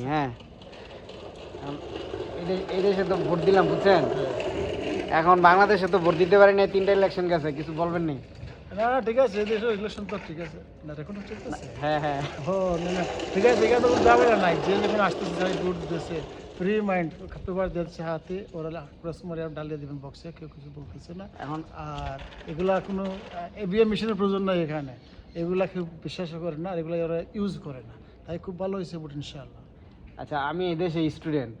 হ্যাঁ। এখন এই দেশ- তো ভোট দিলাম বুঝছেন? এখন বাংলাদেশে তো ভোট দিতে পারি না তিনটা ইলেকশন গেছে কিছু বলবেন নি? না না ঠিক আছে ইলেকশন তো ঠিক আছে। না চলতেছে হ্যাঁ হ্যাঁ। ও না না ঠিক আছে ঝামেলা নাই। যে যখন আসতেছে যাই দুধ দিতেছে। ফ্রি মাইন্ড পেপার দিচ্ছে হাতে ওরা ক্রস ডালিয়ে দেবেন বক্সে কেউ কিছু বলতেছে না। এখন আর এগুলা কোনো এবিএম মেশিনের প্রয়োজন নাই এখানে। এগুলা কেউ বিশ্বাস করে না আর এগুলা ওরা ইউজ করে না। তাই খুব ভালো হয়েছে ইনশাআল্লাহ। আচ্ছা আমি এই দেশে স্টুডেন্ট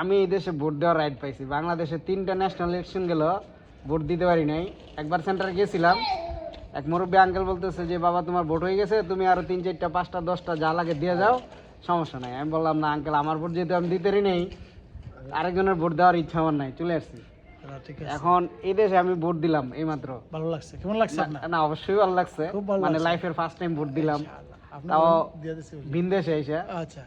আমি এই দেশে ভোট দেওয়ার রাইট পাইছি। বাংলাদেশে তিনটা ন্যাশনাল ইলেকশন গেল ভোট দিতে পারি নাই। একবার সেন্টারে গেছিলাম। এক মুরব্বী আঙ্কেল বলতেছে যে বাবা তোমার ভোট হয়ে গেছে তুমি আরও তিন চারটা পাঁচটা দশটা যা লাগে দিয়ে যাও সমস্যা নাই। আমি বললাম না আঙ্কেল আমার ভোট যেহেতু আমি দিতেই নেই আরেকজনের ভোট দেওয়ার ইচ্ছা আমার নাই চলে আসছি। এখন এই দেশে আমি ভোট দিলাম এইমাত্র। ভালো লাগছে কেমন লাগছে না অবশ্যই ভালো লাগছে। মানে লাইফের ফার্স্ট টাইম ভোট দিলাম। তাও বলে। ভিনদেশে এসে। আচ্ছা।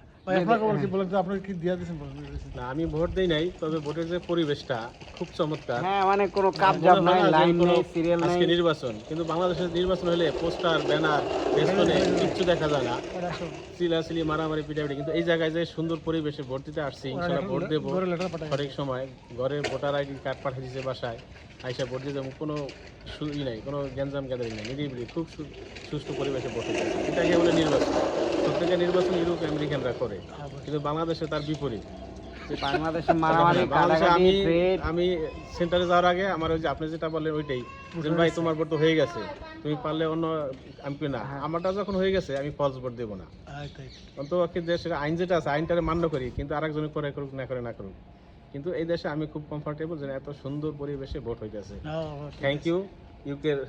না আমি ভোট দেই নাই তবে ভোটের যে পরিবেশটা খুব চমৎকার। হ্যাঁ মানে কোনো কাপ জাপ নাই না যে লাইন কোনো সিরিয়াল নাই। আজকে নির্বাচন কিন্তু বাংলাদেশের নির্বাচন হলে পোস্টার ব্যানার পেছনে কিচ্ছু দেখা যায় না। চিলাচিলি মারামারি পিটাপিটি কিন্তু এই জায়গায় যে সুন্দর পরিবেশে ভোট দিতে আসছি ইনশাল্লাহ ভোট দেবো ঘরে সঠিক সময়। ঘরে ভোটার আইডি কার্ড পাঠিয়ে দিচ্ছে বাসায় আইসা ভোট দিতে কোনো ই নাই কোনো গ্যাঞ্জাম গ্যাদারিং নেই নিরিবিলি খুব সু- সুষ্ঠু পরিবেশে ভোট দিতে এটাকে বলে নির্বাচন। প্রত্যেকের নির্বাচন আমেরিকানরা করে। কিন্তু বাংলাদেশে তার বিপরীত। বাংলাদেশে মারামারি আমি আমি সেন্টারে যাওয়ার আগে আমার ওই যে আপনি যেটা বললেন ওইটাই। যে ভাই তোমার ভোট তো হয়ে গেছে। তুমি পারলে অন্য আমি না। আমারটা যখন হয়ে গেছে আমি ফলস ভোট দেবো না। অন্তত দেশের আইন যেটা আছে আইনটারে মান্য করি কিন্তু আরেকজনে করে করুক না করে না করুক। কিন্তু এই দেশে আমি খুব কমফোর্টেবল যে এত সুন্দর পরিবেশে ভোট হইতেছে। থ্যাংক ইউ ইউকের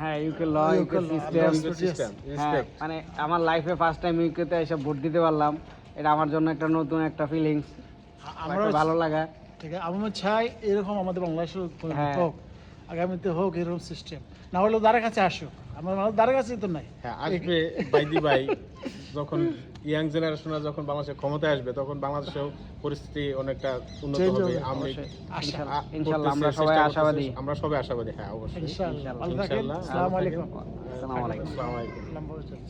হ্যাঁ UK law UK system system হ্যাঁ মানে আমার লাইফে ফার্স্ট টাইম ইউকেতে এসে ভোট দিতে পারলাম। এটা আমার জন্য একটা নতুন একটা ফিলিংস আমার ভালো লাগা। ঠিক আছে আমরা চাই এরকম আমাদের বাংলাদেশের কোনো হ্যাঁ। হোক আগামীতে হোক এরকম সিস্টেম না হলে দ্বারের কাছে আসুক। আমার মানুষ দ্বারের কাছেই তো নাই। হ্যাঁ আসবে বাইদি ভাই যখন ইয়াং জেনারেশনরা যখন বাংলাদেশে ক্ষমতায় আসবে তখন বাংলাদেশেও পরিস্থিতি অনেকটা উন্নত হবে। হবে, আমি আশা ইনশাল্লাহ আমরা সবাই আশাবাদী। আমরা সবাই আশাবাদী হ্যাঁ অবশ্যই। ইনশাআল্লাহ আসসালামু আলাইকুম। আসসালামু আলাইকুম।